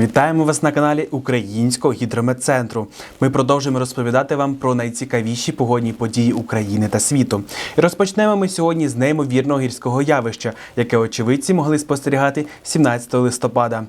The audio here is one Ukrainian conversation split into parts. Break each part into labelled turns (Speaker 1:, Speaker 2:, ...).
Speaker 1: Вітаємо вас на каналі Українського гідрометцентру. Ми продовжуємо розповідати вам про найцікавіші погодні події України та світу. І розпочнемо ми сьогодні з неймовірного гірського явища, яке очевидці могли спостерігати 17 листопада.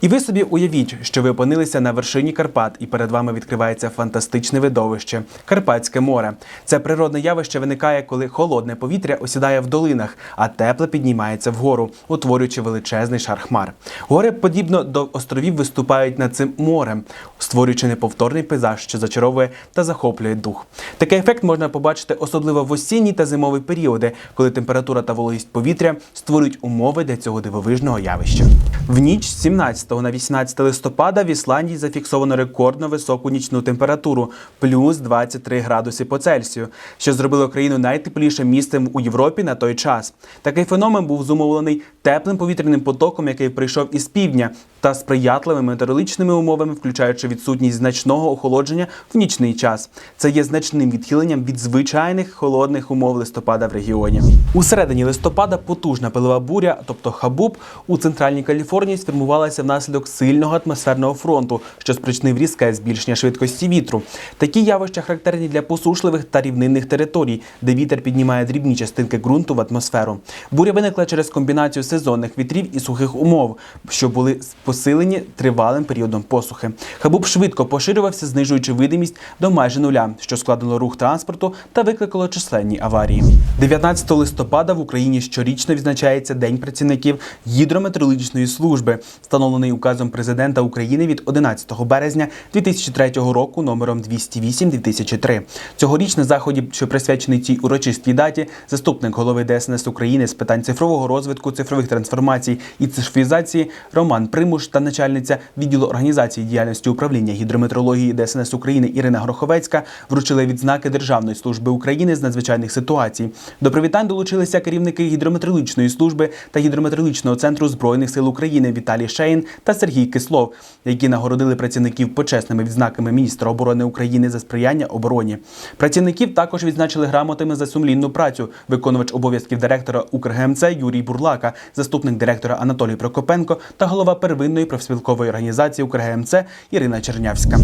Speaker 1: І ви собі уявіть, що ви опинилися на вершині Карпат, і перед вами відкривається фантастичне видовище Карпатське море. Це природне явище виникає, коли холодне повітря осідає в долинах, а тепле піднімається вгору, утворюючи величезний шар хмар. Гори, подібно до островів, виступають над цим морем, створюючи неповторний пейзаж, що зачаровує та захоплює дух. Такий ефект можна побачити особливо в осінній та зимовий періоди, коли температура та вологість повітря створюють умови для цього дивовижного явища. В ніч з 17 на 18 листопада в Ісландії зафіксовано рекордно високу нічну температуру плюс 23 градуси по Цельсію, що зробило країну найтеплішим місцем у Європі на той час. Такий феномен був зумовлений теплим повітряним потоком, який прийшов із півдня, та сприятливими метеорологічними умовами, включаючи відсутність значного охолодження в нічний час. Це є значним відхиленням від звичайних холодних умов листопада в регіоні. У середині листопада потужна пилова буря, тобто хабуб, у центральній Каліфорнії сформувалася внаслідок сильного атмосферного фронту, що спричинив різке збільшення швидкості вітру. Такі явища характерні для посушливих та рівнинних територій, де вітер піднімає дрібні частинки ґрунту в атмосферу. Буря виникла через комбінацію сезонних вітрів і сухих умов, що були посилені тривалим періодом посухи. Хабуб швидко поширювався, знижуючи видимість до майже нуля, що складило рух транспорту та викликало численні аварії. 19 листопада в Україні щорічно відзначається День працівників гідрометеорологічної служби, встановлений указом президента України від 11 березня 2003 року номером 208-2003. Цьогоріч на заході, що присвячений цій урочистій даті, заступник голови ДСНС України з питань цифрового розвитку, цифрових трансформацій і цифровізації Роман Примуш та начальниця відділу організації діяльності управління гідрометрології ДСНС України Ірина Гроховецька вручили відзнаки Державної служби України з надзвичайних ситуацій. До привітань долучилися керівники гідрометрологічної служби та гідрометрологічного центру збройних сил України Віталій Шейн та Сергій Кислов, які нагородили працівників почесними відзнаками міністра оборони України за сприяння обороні. Працівників також відзначили грамотами за сумлінну працю. Виконувач обов'язків директора Укргмц Юрій Бурлака, заступник директора Анатолій Прокопенко та голова первинної профспілкової організації Укргмц Ірина Чернявська.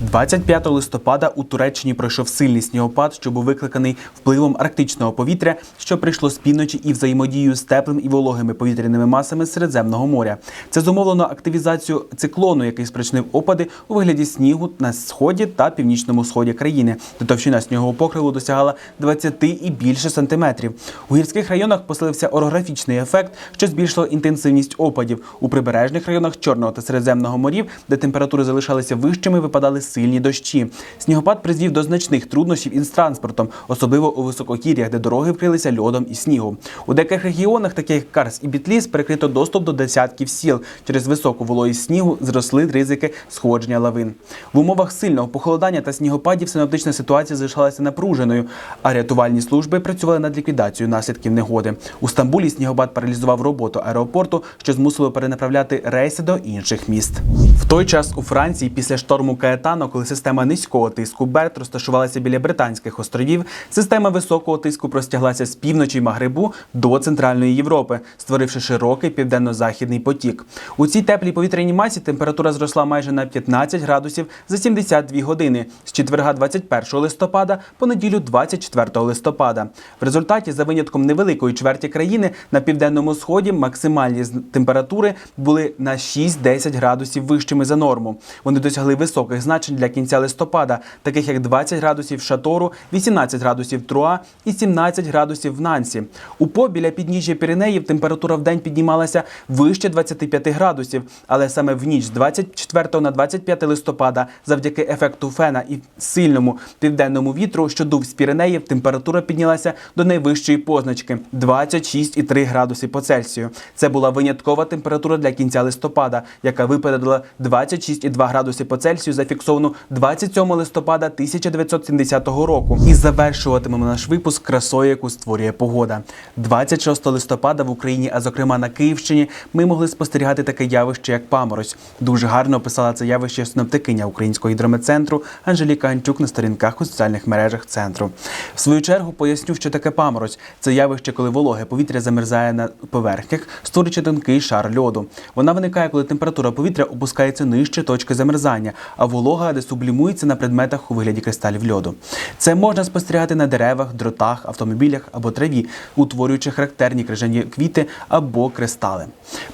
Speaker 1: 25 листопада у Туреччині пройшов сильний снігопад, що був викликаний впливом арктичного повітря, що прийшло з півночі і взаємодією з теплим і вологими повітряними масами Середземного моря. Це зумовлено активізацію циклону, який спричинив опади у вигляді снігу на сході та північному сході країни, товщина снігового покриву досягала 20 і більше сантиметрів. У гірських районах посилився орографічний ефект, що збільшило інтенсивність опадів. У прибережних районах Чорного Середземного морів, де температури залишалися вищими, випадали сильні дощі. Снігопад призвів до значних труднощів із транспортом, особливо у високогір'ях, де дороги вкрилися льодом і снігом. У деяких регіонах, таких як Карс і Бітліс, перекрито доступ до десятків сіл. Через високу вологість снігу зросли ризики сходження лавин. В умовах сильного похолодання та снігопадів синоптична ситуація залишалася напруженою, а рятувальні служби працювали над ліквідацією наслідків негоди. У Стамбулі снігопад паралізував роботу аеропорту, що змусило перенаправляти рейси до інших міст. В той час у Франції після шторму Каетано, коли система низького тиску Берт розташувалася біля Британських островів, система високого тиску простяглася з півночі Магрибу до центральної Європи, створивши широкий південно-західний потік. У цій теплій повітряній масі температура зросла майже на 15 градусів за 72 години з четверга 21 листопада по неділю 24 листопада. В результаті, за винятком невеликої чверті країни, на південному сході максимальні температури були на 6-10 градусів вищими за норму. Вони досягли високих значень для кінця листопада, таких як 20 градусів Шатору, 18 градусів Труа і 17 градусів в Нансі. У По біля підніжжя Піренеїв температура в день піднімалася вище 25 градусів, але саме в ніч з 24 на 25 листопада, завдяки ефекту фена і сильному південному вітру, що дув з Піренеїв, температура піднялася до найвищої позначки 26,3 градуси по Цельсію. Це була виняткова температура для кінця листопада, яка випередила 26,2 градуси по Цельсію, зафіксовану 27 листопада 1970 року. І завершуватимемо наш випуск красою, яку створює погода. 26 листопада в Україні, а зокрема на Київщині, ми могли спостерігати таке явище, як паморозь. Дуже гарно описала це явище синоптикиня Українського гідрометцентру Анжеліка Анчук на сторінках у соціальних мережах центру. В свою чергу поясню, що таке паморозь. Це явище, коли вологе повітря замерзає на поверхнях, створюючи тонкий шар льоду. Вона виникає, коли температура температура повітря опускається нижче точки замерзання, а волога десублімується на предметах у вигляді кристалів льоду. Це можна спостерігати на деревах, дротах, автомобілях або траві, утворюючи характерні крижані квіти або кристали.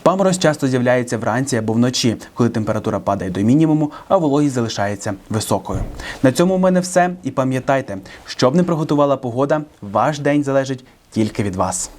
Speaker 1: Паморозь часто з'являється вранці або вночі, коли температура падає до мінімуму, а вологість залишається високою. На цьому у мене все. І пам'ятайте, щоб не приготувала погода, ваш день залежить тільки від вас.